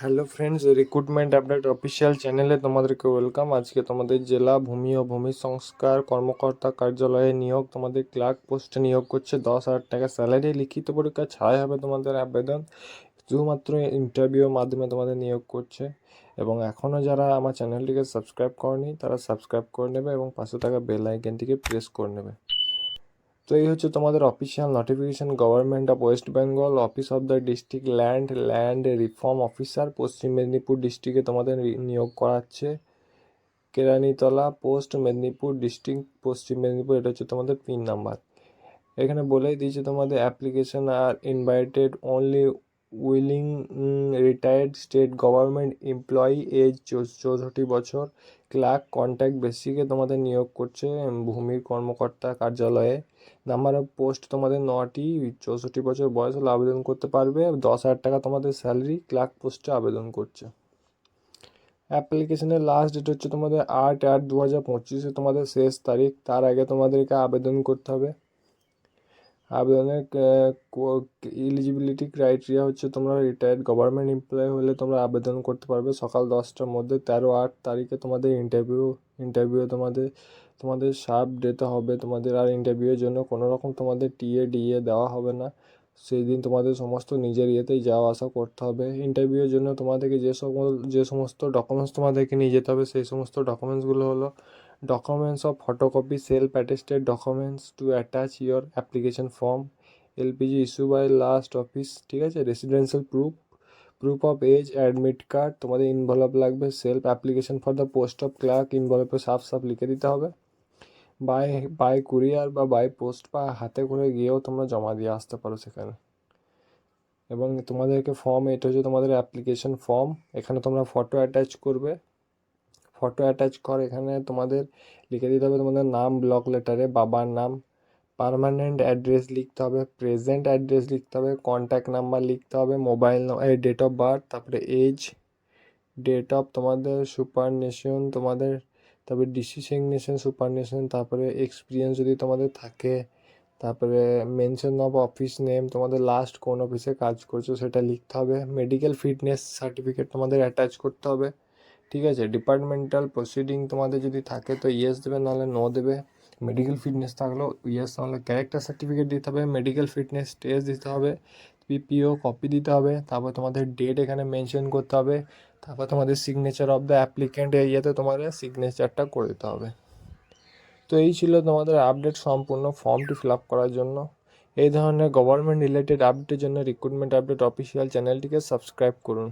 Hello friends recruitment update official চ্যানেলে তোমাদেরকে welcome আজকে তোমাদের জেলা ভূমি ও ভূমি সংস্কার কর্মকর্তা কার্যালয়ে নিয়োগ, তোমাদের ক্লার্ক পোস্টে নিয়োগ করছে। দশ হাজার টাকা স্যালারি লিখিত পরীক্ষা ছাড়াই হবে তোমাদের আবেদন। শুধুমাত্র ইন্টারভিউর মাধ্যমে তোমাদের নিয়োগ করছে। এবং এখনও যারা আমার চ্যানেলটিকে সাবস্ক্রাইব করেনি, তারা সাবস্ক্রাইব করে নেবে এবং পাশে থাকা বেল আইকনটিকে প্রেস করে নেবে। তো এই হচ্ছে তোমাদের official notification government of West Bengal office of the district land land reform officer Paschim Medinipur ডিস্ট্রিক্টে তোমাদের নিয়োগ করাচ্ছে। কেরানিতলা পোস্ট মেদিনীপুর ডিস্ট্রিক্ট পশ্চিম মেদিনীপুর, এটা হচ্ছে তোমাদের পিন নাম্বার এখানে বলেই দিয়েছে তোমাদের অ্যাপ্লিকেশন আর invited only willing retired state government employee age চৌষট্টি বছর। ক্লার্ক কন্ট্যাক্ট বেসিকে তোমাদের নিয়োগ করছে ভূমির কর্মকর্তা কার্যালয়ে। নাম্বার অফ পোস্ট তোমাদের নটি, চৌষট্টি বছর বয়স হলে আবেদন করতে পারবে, দশ হাজার টাকা তোমাদের স্যালারি ক্লার্ক পোস্টে আবেদন করছে। অ্যাপ্লিকেশনের লাস্ট ডেট হচ্ছে তোমাদের আট আট দু হাজার পঁচিশে, তোমাদের শেষ তারিখ, তার আগে তোমাদেরকে আবেদন করতে হবে। আবেদনের এলিজিবিলিটি ক্রাইটেরিয়া হচ্ছে তোমরা রিটায়ার্ড গভর্নমেন্ট এমপ্লয় হলে তোমরা আবেদন করতে পারবে সকাল দশটার মধ্যে, তেরো আট তারিখে তোমাদের ইন্টারভিউ ইন্টারভিউ তোমাদের তোমাদের সাপ দিতে হবে, তোমাদের আর ইন্টারভিউয়ের জন্য কোনো রকম তোমাদের টিএ ডিএ দেওয়া হবে না। সেই দিন তোমাদের সমস্ত নিজের ইয়েতেই যাওয়া আসা করতে হবে। ইন্টারভিউয়ের জন্য তোমাদেরকে যে সকল যে সমস্ত ডকুমেন্টস তোমাদেরকে নিয়ে যেতে হবে, সেই সমস্ত ডকুমেন্টসগুলো হলো documents of photocopy, self attested documents to attach your application form lpg issue by last office ঠিক আছে? Residential proof proof of age admit card তোমাদের ইনভলভ লাগবে self application for the post of clerk ইনভলভে সাফ সাফ লিখে দিতে হবে। By by courier বা বাই পোস্ট বা হাতে করে গিয়েও তোমরা জমা দিয়ে আসতে পারো সেখানে। এবং তোমাদেরকে ফর্ম এটা হচ্ছে তোমাদের অ্যাপ্লিকেশন ফর্ম এখানে তোমরা ফটো অ্যাটাচ করবে। ফটো অ্যাটাচ কর, এখানে তোমাদের লিখে দিতে হবে তোমাদের নাম ব্লক লেটারে বাবার নাম পার্মানেন্ট অ্যাড্রেস লিখতে হবে প্রেজেন্ট অ্যাড্রেস লিখতে হবে কন্ট্যাক্ট নাম্বার লিখতে হবে মোবাইল ডেট অফ বার্থ তারপরে এজ ডেট অফ তোমাদের সুপার নেশন তোমাদের তারপরে ডিসিসিগনেশন সুপার নেশন তারপরে এক্সপিরিয়েন্স যদি তোমাদের থাকে, তারপরে মেনশন অফ অফিস নেম তোমাদের লাস্ট কোন অফিসে কাজ করছ সেটা লিখতে হবে। মেডিকেল ফিটনেস সার্টিফিকেট তোমাদের অ্যাটাচ করতে হবে। ঠিক আছে? ডিপার্টমেন্টাল প্রসিডিং তোমাদের যদি থাকে তো ইয়েস দেবে, নাহলে নো দেবে। মেডিকেল ফিটনেস থাকলেও ইয়েস নাহলে ক্যারেক্টার সার্টিফিকেট দিতে হবে মেডিকেল ফিটনেস টেস্ট দিতে হবে পিপিও কপি দিতে হবে, তারপর তোমাদের ডেট এখানে মেনশন করতে হবে। তারপর তোমাদের সিগনেচার অফ দ্য অ্যাপ্লিক্যান্ট ইয়েতে তোমাদের সিগনেচারটা করে দিতে হবে। তো এই ছিল তোমাদের আপডেট সম্পূর্ণ ফর্মটি ফিল আপ করার জন্য। এই ধরনের গভর্নমেন্ট রিলেটেড আপডেটের জন্য রিক্রুটমেন্ট আপডেট অফিসিয়াল চ্যানেলটিকে সাবস্ক্রাইব করুন।